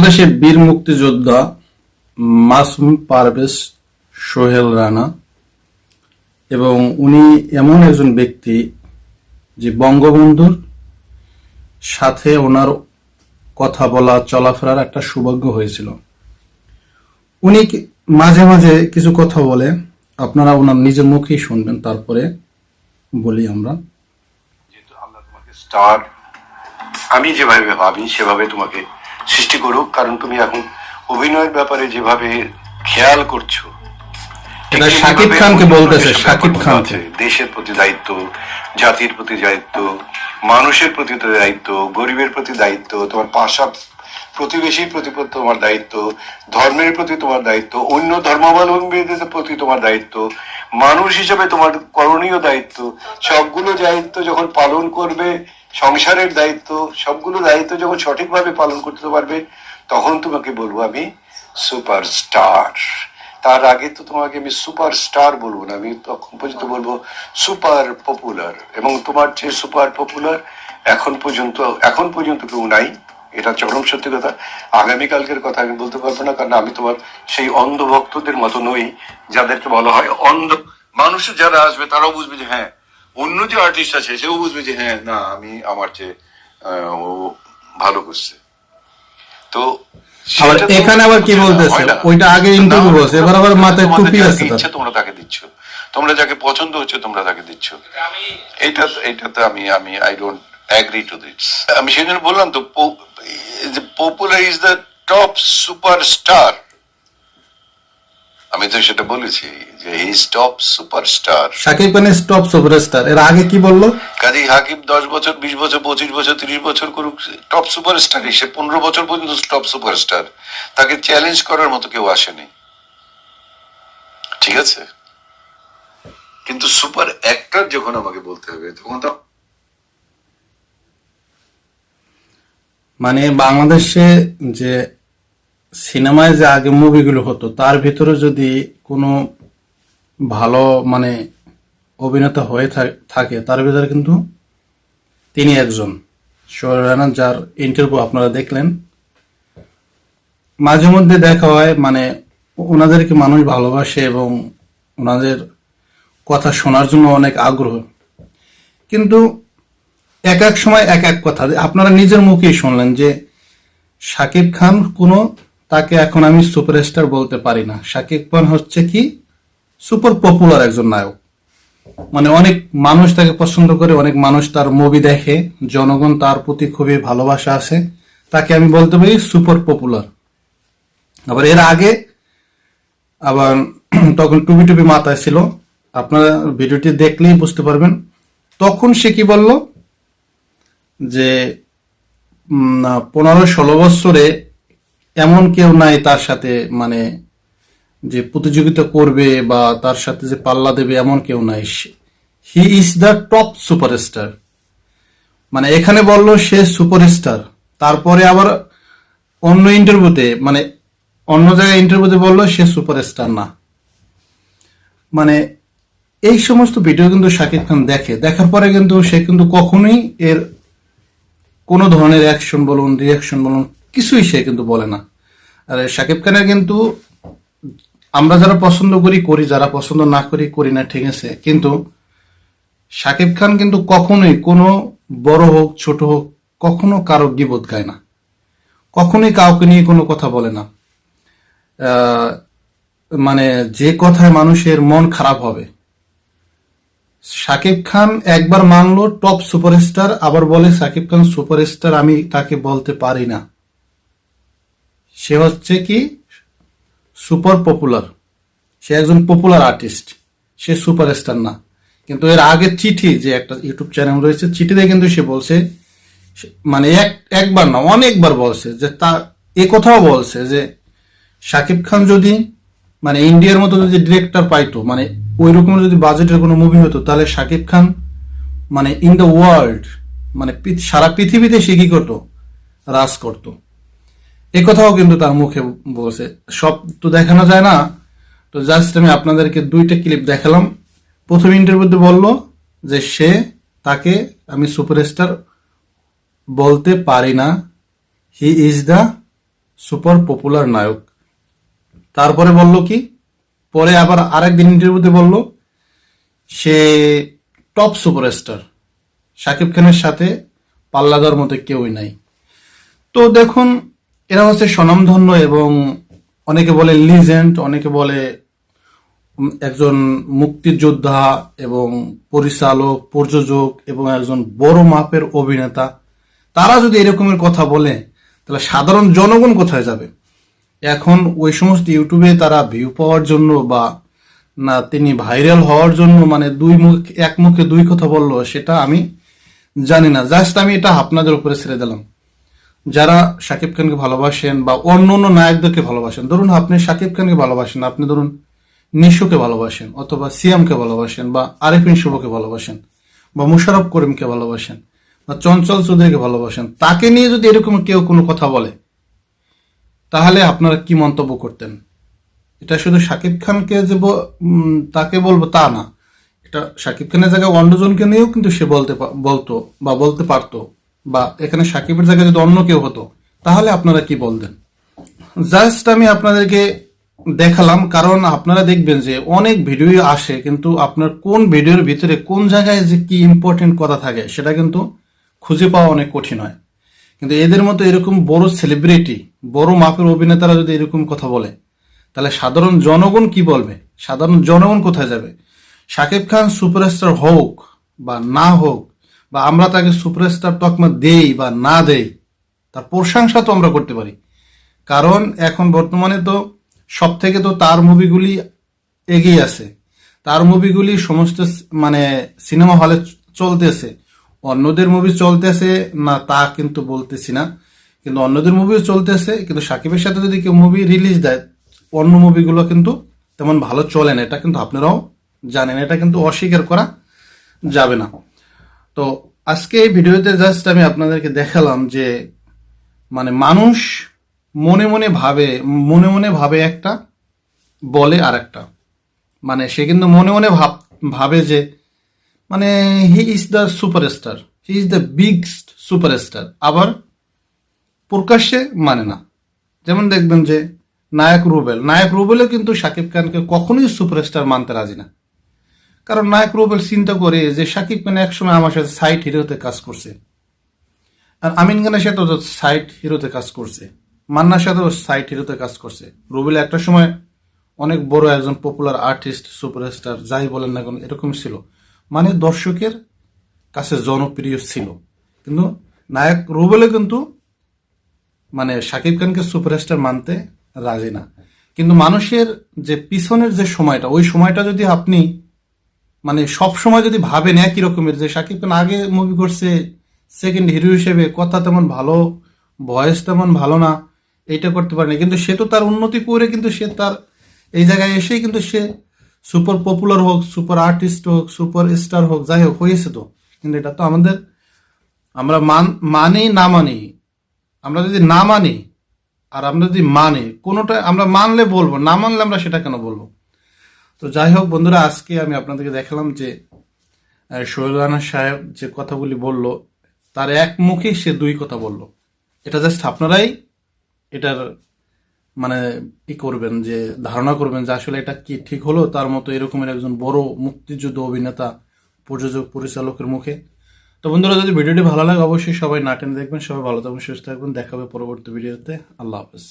বাংলাদেশের বীর মুক্তিযোদ্ধা মাসুম পারভেজ সোহেল রানা এবং উনি এমন একজন ব্যক্তি যে বঙ্গবন্ধুর সাথে ওনার কথা বলা, চলাফেরার একটা সৌভাগ্য হয়েছিল। উনি মাঝে মাঝে কিছু কথা বলে, আপনারা ওনার নিজের মুখেই শুনবেন, তারপরে বলি আমরা। স্টার আমি যেভাবে ভাবি, সেভাবে তোমাকে সৃষ্টি করুক কারণ তুমি এখন অভিনয়ের ব্যাপারে যেভাবে খেয়াল করছ শাকিব খানকে বলতেছে, শাকিব খান দেশের প্রতি দায়িত্ব জাতির প্রতি দায়িত্ব মানুষের প্রতি দায়িত্ব গরিবের প্রতি দায়িত্ব তোমার পাশা প্রতিবেশীর প্রতি তোমার দায়িত্ব, ধর্মের প্রতি তোমার দায়িত্ব, অন্য ধর্মাবলম্বীদের প্রতি তোমার দায়িত্ব, মানুষ হিসেবে তোমার করণীয় দায়িত্ব, সবগুলো দায়িত্ব যখন পালন করবে, সংসারের দায়িত্ব, সবগুলো দায়িত্ব যখন সঠিকভাবে পালন করতে পারবে, তখন তোমাকে বলব আমি সুপারস্টার। তার আগে তো তোমাকে আমি সুপার স্টার বলব না, আমি তখন পর্যন্ত বলব সুপার পপুলার। এবং তোমার যে সুপার পপুলার এখন পর্যন্ত এখন পর্যন্ত কেউ নাই। এটা চরম সত্যি কথা। আগামীকালকের কথা আমি বলতে পারব না কারণ আমি তোমার সেই অন্ধ ভক্তদের মতো নই যাদেরকে বলা হয় অন্ধ। মানুষ যারা আসবে তারাও বুঝবে যে হ্যাঁ অন্য যে আর্টিস্ট আছে সেও বুঝবে যে হ্যাঁ না আমি আমার চেয়ে ও ভালো করছে। তো এখানে আবার কি বলতেছে? ওইটা আগে না, বলছে, এবার আবার মাথায় টুপি আছে তার। তোমরা তাকে দিচ্ছ। তোমরা যাকে পছন্দ হচ্ছে তোমরা তাকে দিচ্ছ। এটা তো আমি আমি I don't agree to this আমি সেই জন্য বললাম তো popular is the top superstar আমি তো সেটা বলেছি যে ইজ টপ সুপারস্টার শাকিব খানের টপ সুপারস্টার এর আগে কি বলল? কাজী হাকিম দশ বছর বিশ বছর পঁচিশ বছর তিরিশ বছর করুক টপ সুপারস্টার সে পনেরো বছর পর্যন্ত টপ সুপারস্টার তাকে চ্যালেঞ্জ করার মতো কেউ আসেনি। ঠিক আছে? কিন্তু সুপার অ্যাক্টর যখন আমাকে বলতে হবে তখন তো মানে বাংলাদেশে যে সিনেমায় যে আগে মুভিগুলো হতো, তার ভিতরে যদি কোনো ভালো মানে অভিনেতা হয়ে থাকে, তার ভিতরে কিন্তু তিনি একজন। রানা, যার ইন্টারভিউ আপনারা দেখলেন। মাঝে মধ্যে দেখা হয় মানে ওনাদেরকে মানুষ ভালোবাসে এবং ওনাদের কথা শোনার জন্য অনেক আগ্রহ। কিন্তু এক এক সময় এক এক কথা। আপনারা নিজের মুখেই শুনলেন যে শাকিব খান কোনো তাকে এখন আমি সুপারস্টার বলতে পারি না। শাকিব খান হচ্ছে কি? সুপার পপুলার একজন নায়ক। মানে অনেক মানুষ তাকে পছন্দ করে, অনেক মানুষ তার মুভি দেখে, জনগণ তার প্রতি খুবই ভালোবাসা আছে। তাকে আমি বলতে পারি সুপার পপুলার। আবার এর আগে আবার তখন টুপি টুপি মাথায় ছিল। আপনারা ভিডিওটি দেখলেই বুঝতে পারবেন। তখন সে কি বলল? যে পনেরো ষোলো বছরে এমন কেউ নাই তার সাথে মানে যে প্রতিযোগিতা করবে বা তার সাথে যে পাল্লা দেবে এমন কেউ নাই। He is the top superstar মানে এখানে বলল সে সুপারস্টার তারপরে আবার অন্য ইন্টারভিউতে মানে অন্য জায়গায় ইন্টারভিউতে বলল সে সুপারস্টার না। মানে এই সমস্ত ভিডিও কিন্তু শাকিব খান দেখে। দেখার পরে কিন্তু সে কিন্তু কখনোই এর কোনো ধরনের অ্যাকশন বলুন রিয়াকশন বলুন, কিছুই সে কিন্তু বলে না। আর শাকিব খানের কিন্তু আমরা যারা পছন্দ করি করি, যারা পছন্দ না করি করি না, ঠিক আছে। কিন্তু শাকিব খান কিন্তু কখনোই কোনো বড় হোক, ছোট হোক, কখনো কারও গিবোধ গায় না। কখনোই কাউকে নিয়ে কোনো কথা বলে না। মানে যে কথায় মানুষের মন খারাপ হবে শাকিব খান একবার মানলো, টপ সুপারস্টার আবার বলে শাকিব খান সুপারস্টার, আমি তাকে বলতে পারি না। সে হচ্ছে কি? Super popular. সে একজন পপুলার আর্টিস্ট। সে সুপারস্টার না। কিন্তু এর আগে চিঠি, যে একটা ইউটিউব চ্যানেল রয়েছে, চিঠিতে কিন্তু সে বলছে মানে এক, একবার না, অনেকবার বলছে, যে তা, এ কথাও বলছে যে শাকিব খান যদি মানে ইন্ডিয়ার মতো যদি ডিরেক্টর পাইতো মানে ওই রকম যদি বাজেটের কোনো মুভি হতো, তাহলে শাকিব খান মানে ইন দ্য ওয়ার্ল্ড মানে সারা পৃথিবীতে সে কি করতো? রাজ করতো। এ কথাও কিন্তু তার মুখে বলছে। সব তো দেখানো যায় না। তো জাস্ট আমি আপনাদেরকে দুইটা ক্লিপ দেখালাম। প্রথম ইন্টারভিউতে বলল যে সে তাকে আমি সুপারস্টার বলতে পারি না। He is the super popular নায়ক। তারপরে বলল কি? পরে আবার আরেকদিন ইন্টারভিউতে বলল, সে টপ সুপারস্টার শাকিব খানের সাথে পাল্লা দেওয়ার মতো কেউই নাই। তো দেখুন, এরা হচ্ছে স্বনামধন্য এবং অনেকে বলে লিজেন্ড অনেকে বলে একজন মুক্তিযোদ্ধা এবং পরিচালক, প্রযোজক এবং একজন বড় মাপের অভিনেতা। তারা যদি এরকমের কথা বলে, তাহলে সাধারণ জনগণ কোথায় যাবে? এখন ওই সমস্ত ইউটিউবে তারা ভিউ পাওয়ার জন্য বা, না, তিনি ভাইরাল হওয়ার জন্য মানে দুই মুখ, এক মুখে দুই কথা বলল, সেটা আমি জানি না। জাস্ট আমি এটা আপনাদের উপরে ছেড়ে দিলাম। যারা শাকিব খানকে ভালোবাসেন বা অন্য অন্য নায়কদেরকে ভালোবাসেন, ধরুন আপনি শাকিব খানকে ভালোবাসেন, আপনি ধরুন নিশুকে ভালোবাসেন অথবা সিয়ামকে ভালোবাসেন বা আরিফিন শুভকে ভালোবাসেন বা মুশারফ করিমকে ভালোবাসেন বা চঞ্চল চৌধুরীকে ভালোবাসেন, তাকে নিয়ে যদি এরকম কেউ কোনো কথা বলে তাহলে আপনারা কি মন্তব্য করতেন? এটা শুধু শাকিব খানকে যে তাকে বলব তা না। এটা শাকিব খানের জায়গায় অন্যজনকে নিয়েও কিন্তু সে বলতে বলতো বা বলতে পারতো। বা এখানে শাকিবের জায়গায় যদি অন্য কেউ হতো, তাহলে আপনারা কি বলতেন? জাস্ট আমি আপনাদেরকে দেখালাম, কারণ আপনারা দেখবেন যে অনেক ভিডিও আসে, কিন্তু আপনার কোন ভিডিওর ভিতরে কোন জায়গায় যে কি ইম্পর্টেন্ট কথা থাকে, সেটা কিন্তু খুঁজে পাওয়া অনেক কঠিন হয়। কিন্তু এদের মতো এরকম বড় সেলিব্রিটি বড় মাপের অভিনেতারা যদি এরকম কথা বলে, তাহলে সাধারণ জনগণ কি বলবে? সাধারণ জনগণ কোথায় যাবে? শাকিব খান সুপারস্টার হোক বা না হোক, বা আমরা তাকে সুপারস্টার তকমা দেই বা না দেই, তার প্রশংসা তো আমরা করতে পারি। কারণ এখন বর্তমানে তো সব থেকে তো তার মুভিগুলি এগিয়ে আছে। তার মুভিগুলি সমস্ত মানে সিনেমা হলে চলতেছে। অন্যদের মুভি চলতেছে না তা কিন্তু বলতেছি না। কিন্তু অন্যদের মুভিও চলতেছে, কিন্তু সাকিবের সাথে যদি কেউ মুভি রিলিজ দেয়, অন্য মুভিগুলো কিন্তু তেমন ভালো চলে না। এটা কিন্তু আপনারাও জানেন, এটা কিন্তু অস্বীকার করা যাবে না। তো আজকে এই ভিডিওতে জাস্ট আমি আপনাদেরকে দেখালাম যে মানে মানুষ মনে মনে ভাবে, মনে মনে ভাবে একটা, বলে আর একটা মানে সে কিন্তু মনে মনে ভাব, ভাবে যে মানে he is the superstar, he is the biggest superstar. আবার প্রকাশ্যে মানে না। যেমন দেখবেন যে নায়ক রুবেল। নায়ক রুবেলও কিন্তু শাকিব খানকে কখনোই সুপারস্টার মানতে রাজি না। কারণ নায়ক রুবেল চিন্তা করে যে শাকিব খান একসময় আমার সাথে সাইড হিরোতে কাজ করছে। আর আমিন খানের সাথে সাইড হিরোতে কাজ করছে। মান্নার সাথেও সাইড হিরোতে কাজ করছে। রুবেল একটা সময় অনেক বড় একজন পপুলার আর্টিস্ট সুপারস্টার যাই বলেন না কেন এরকম ছিল। মানে দর্শকের কাছে জনপ্রিয় ছিল। কিন্তু নায়ক রুবেলও কিন্তু মানে শাকিব খানকে সুপারস্টার মানতে রাজি না। কিন্তু মানুষের যে পিছনের যে সময়টা, ওই সময়টা যদি আপনি মানে সব সময় যদি ভাবেন একই রকমের যে শাকিব খান আগে মুভি করছে সেকেন্ড হিরো হিসেবে কথা তেমন ভালো ভয়েস তেমন ভালো না, এইটা করতে পারেনি। কিন্তু সে তো তার উন্নতি করে কিন্তু সে তার এই জায়গায় এসেই কিন্তু সে সুপার পপুলার হোক সুপার আর্টিস্ট হোক সুপার স্টার হোক, যাই হোক, হয়েছে তো। কিন্তু এটা তো আমাদের আমরা মান মানি না মানি আমরা যদি না মানি আর আমরা যদি মানি, কোনোটা আমরা মানলে বলব, না মানলে আমরা সেটা কেন বলব? তো যাই হোক বন্ধুরা, আজকে আমি আপনাদেরকে দেখালাম যে রানা সাহেব যে কথাগুলি বলল, তার এক মুখে সে দুই কথা বলল। এটা জাস্ট আপনারাই এটার মানে কি করবেন, যে ধারণা করবেন যে আসলে এটা কি ঠিক হলো। তার মতো এরকমের একজন বড় মুক্তিযুদ্ধ অভিনেতা, প্রযোজক, পরিচালকের মুখে। তো বন্ধুরা, যদি ভিডিওটি ভালো লাগে, অবশ্যই সবাই নাটেন দেখবেন, সবাই ভালো থাকবেন, সুস্থ থাকবেন। দেখাবে পরবর্তী ভিডিওতে। আল্লাহ হাফেজ।